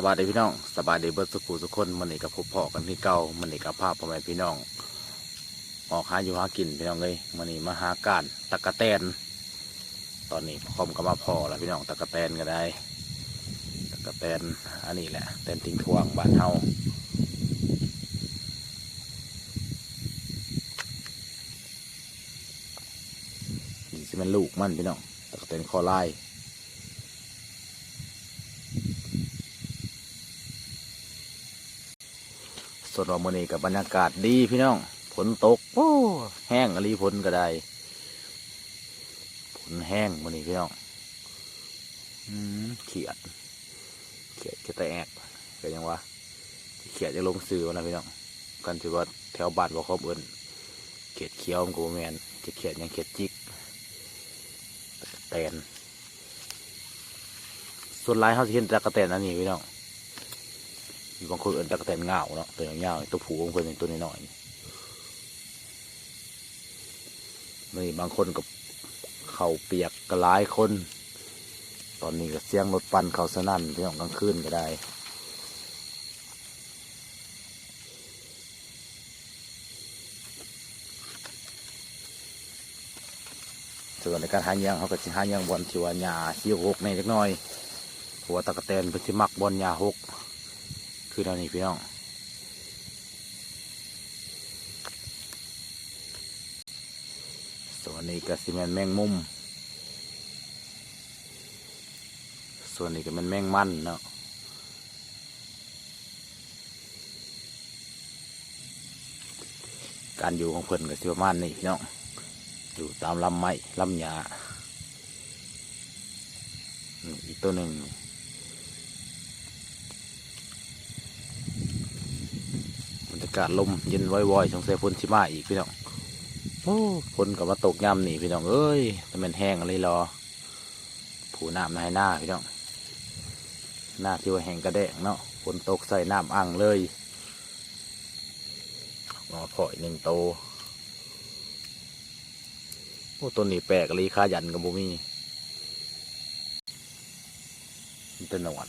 สบายดีพี่น้องสบายดีเบิร์สุขุสุกคนมันนี่กับพบพ่อกันที่เก่ามันนี่กับภาพพ่อแม่พี่น้อง ออกหาอยู่หากินพี่น้องเลยมันนี่มาหาการตะกะแตน ตอนนี้พร้อมก็มาพอแล้วพี่น้องตะกะแตนก็ได้ตะกะแตนอันนี้แหละแตนทิ้งทวงบ้านเฮานี่สิเป็นลูกมันพี่น้องตะกะแตนคอลาย ส่ วนว่ามื้อนี้กับบรรยากาศดีพี่น้องฝนตก โอ้ แห้งอะไรฝนก็ได้ฝนแห้งมื้อนี้พี่น้องเขียด เขียดจะแตกเก็ยังว่าเขียดจะลงซื้อวะนะพี่น้องกันถือว่าแถวบ้านบ่ครบเอิ้นเขียดเขียวมันก็บ่แมนจะเขียดยังเขียดจิกแตนส่วนลายเขาจะเห็นตะกะแตนอันนี้พี่น้อง มีบางคนเอินตะกแตนเงาเนาะตัวยาวๆตัวผูของเพิ่นเป็นตัวน้อยๆนี่นี่บางคนกับเข่าเปียกกระลายคน ตอนนี้ก็เสียงรถปั่นเขาสนั่นพี่น้องกลางคืนก็ได้ส่วนในการหาเงี้ยงเขาก็จะหาเงี้ยงบอลที่ว่าหญ้าเขียวหกในเล็กน้อยเพราะว่าตะกะแตนเป็นที่มักบอลหญ้าหก คือตอนนี้พี่น้องส่วนนี้ก็สิแมนแมงมุม ส่วนนี้ก็เป็นแมงมันเนาะการอยู่ของเพิ่อนก็สิประมาณนี้พี่น้องอยู่ตามลำไม้ลำหญ้าอีกตัวหนึ่ง บรรยากาศลมเย็นว่อยๆสงสัยฝนชิมาอีกพี่น้องโอ้ฝนกับมาตกย่ำนี่พี่น้องเอ้ยแต่มันแห้งอะไรรอ ผูน้ำในหน้าพี่น้องหน้าที่ว่าแห้งกระแดงเนาะฝนตกใส่น้ำอ่างเลยงอพอยหนึ่งโตโอ้ต้นนี้แปลกเลยค่ายันกับบุมีมันเป็นหนวด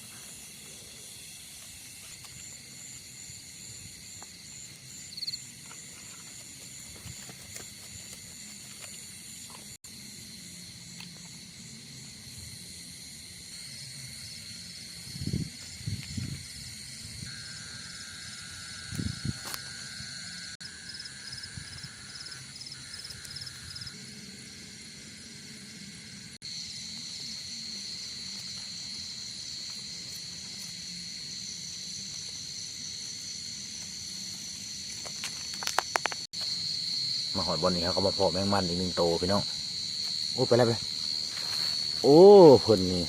มาหอดบอลนี่ครับเขามาเพาะแมงมันอีกหนึ่งโตพี่น้องโอ้ไปแล้วไปโอ้เพิ่นนี่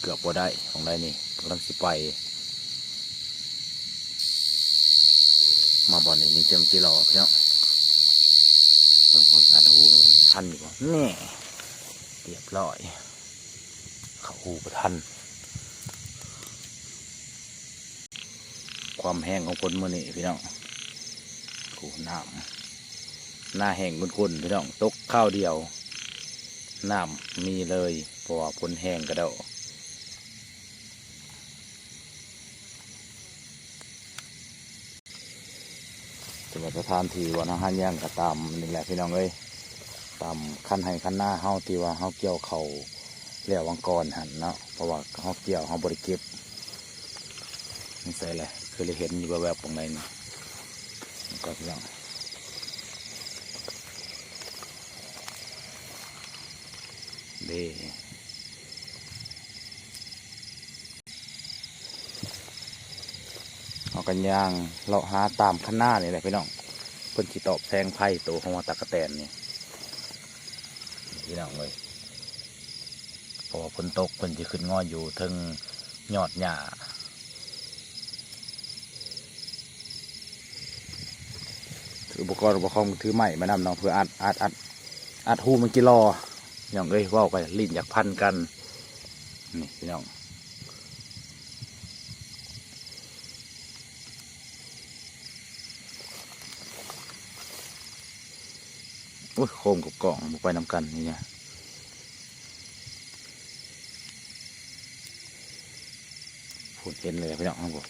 เกือบบ่ได้ของได้นี่กำลังสิไป มาบอลนี่มีเต็มจีรอพี่น้องเบิ่งความสะอาดหูมันทันอยู่บ่แน่เรียบร้อย เขาหูประทันความแห้งของคนเมื่อนี่พี่น้องกูน้ำ หน้าแห้งกุนๆพี่น้องตกข้าวเดียวน้ำมีเลยเพราะว่าพ้นแห้งกระเดาสำหรับสถานที่วันอาหาย่างก็ตามนี่แหละพี่น้องเอ้ยตามขั้นให้ขั้นหน้าเฮาที่ว่าเฮาเกี่ยวเขาเลี้ยววังกรหันเนาะเพราะว่าเฮาเกี่ยวเฮาบริเก็บนี่ใส่เลยคือเลยเห็นอยู่แบบๆตรงไหนนี่ก็พี่น้อง ด้เอากันย่างเราะหาตามข้างหน้านี่แหละพี่น้องเพิ่นสิตอบแทงไพ่ตัวของว่าตะกะแตนนี่พี่น้องเลยพราะฝนตกเพิ่นจะขึ้นงออยู่ถึงยอดหญ้าอุปกรณ์อุปกรณ์ถือไม้มานำน้องเพื่ออัดอัดอัดอัดหูมันกิโล อย่างเอ้ยว่าไปลิ้นอยากพันกันนี่พี่น้องโอ้ยโคมกับกล่องบุไปนำกันนี่เนี่ยพูดเห็นเลยพี่น้องครับผม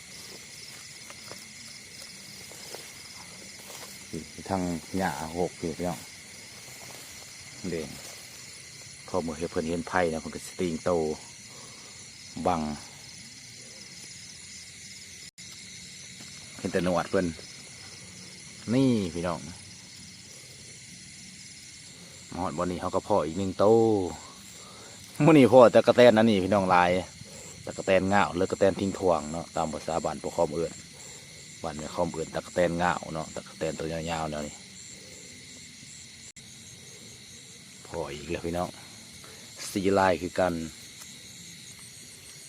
ทางหญ้าหกอยู่พี่น้องเด่น เขาเมื่อเห็นเพิ่นเห็นไผ่นะเพิ่นก็สติงโตบังเห็นแต่หนวดเพิ่นนี่พี่น้องมอดบอนี่เขาก็พ่ออีกหนึ่งโตมื่อนี้พ่อตะกะแตนนั่นนี่พี่น้องลายตะกะแตนเงาเลือกกะแตนทิ้งทวงเนาะตามภาษาบ้านปกครองเอื่นบ้านแม่คอมเอื่นตะกะแตนเงาเนาะตะกะแตนตัวยาวๆเนาะนี่พ่ออีกแล้วพี่น้อง สีลายคือกัน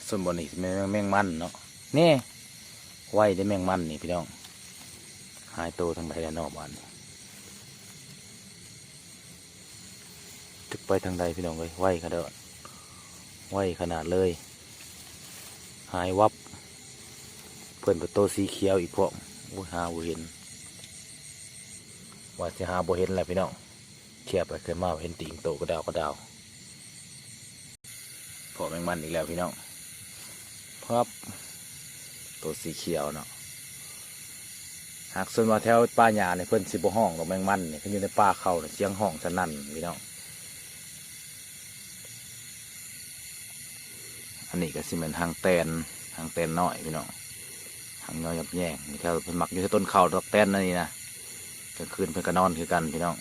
ส่วนบนนี้แมงแมงมันเนาะนี่ไหวได้แมงมันนี่พี่น้องหายโตทางใดแล้วนอกบ้านจึกไปทางใดพี่น้องเลยไหวขนาดไหวขนาดเลย หายวับ เพิ่นป็นโตวสีเขียวอีกพวกโอ้ยหาบ่เห็น ว่าสิหาบ่เห็นแหละพี่น้องเทียบไปเคยมาเห็นติ่งโตก็ดาวก็ดาว มงมันอีกแล้วพี่น้องครับตัวสีเขียวเนาะหากส่วนมาแถวป่าหญ้าเนี่ยเพิ่อนสิบห้องดอกแมงมันเนี่ยเพิ่นอยู่ในป่าเขาเนี่ยเสียงห้องสนั่นพี่น้องอันนี้ก็สิเป็นหางแตนหางแตนน้อยพี่น้องหางน้อยยับแย่งนี่แถวเพิ่นมักอยู่ที่ต้นเขาดอกแตนนั่นนี่นะกลางคืนเพิ่อนก็นอนคือกันพี่น้อง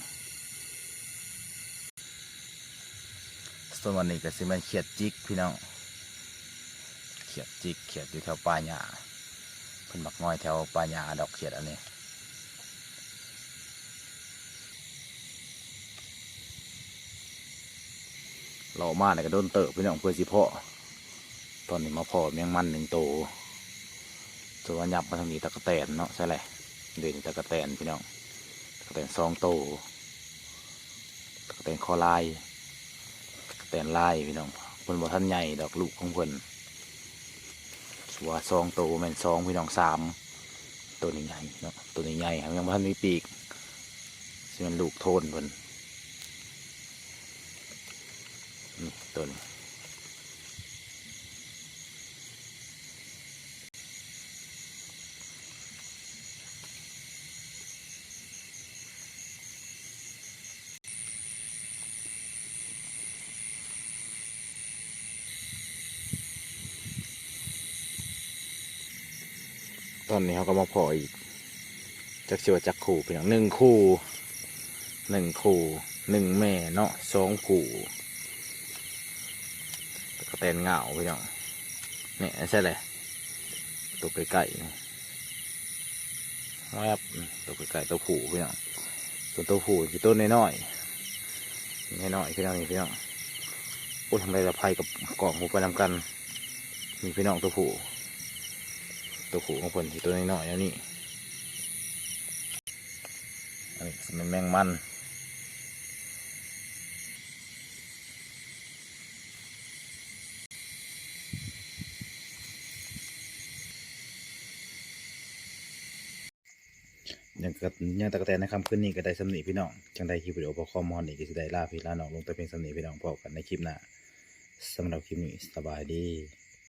ส่วนวันนี้ก็สิเป็นเขียดจิกพี่น้องเขียดจิกเขียดอยู่แถวป่าหญ้าเพิ่นมักน้อยแถวป่าหญ้าดอกเขียดอันนี้เรามาเนี่ยก็โดนเติบพี่น้องเพื่อสิเพาะตอนนี้มาเพาะแมงมันหนึ่งโตวส่วนวันยับมาทางนี้ตะกะแตนเนาะใช่แหละเด่นตะกะแตนพี่น้องตะกะแตนสองโตวตะกะแตนคอลาย แตนลายพี่น้องเพิ่นบ่ท่านใหญ่ดอกลูกของเพิ่นสัวซองโตแม่นซองพี่น้องสามตัวนี้ใหญ่เนาะตัวนี้ใหญ่ครับยังบ่ท่านมีปีกสิมันลูกโทนเพิ่นนี่ตัวนี้ ตอนนี้เขาก็มาพออีกจักเชียวาจักขู่พี่น้องหนึ่งคู่หนึ่งคู่หนึ่งแม่เนาะสองคู่แล้วก็แตนเหงาพี่น้องเนี่ยใช่เลยตัวไก่ๆนี่แวบตัวไก่ๆตัวผูพี่น้องส่วนตัวผูอยู่ต้นน้อยๆน้อยๆพี่น้องนี่พี่น้องโอ้ทำไรละไพ่กับกล่องหูไปนำกันมีพี่น้องตัวผู ตัวผูของเพิ่นที่ตัวน้อยๆแล้วนี่อันนี้เป็นแมงมันอย่างกับอย่างตะกะแตนในคำขึ้นนี้ก็ได้สำนีพี่น้อง จังได้คลิปวิดีโอพอคอมอนนี่ก็สิได้ลาพี่ลาน้องลงแต่เพียงสำนีพี่น้องพบกันในคลิปหน้าสำหรับคลิปนี้สบายดี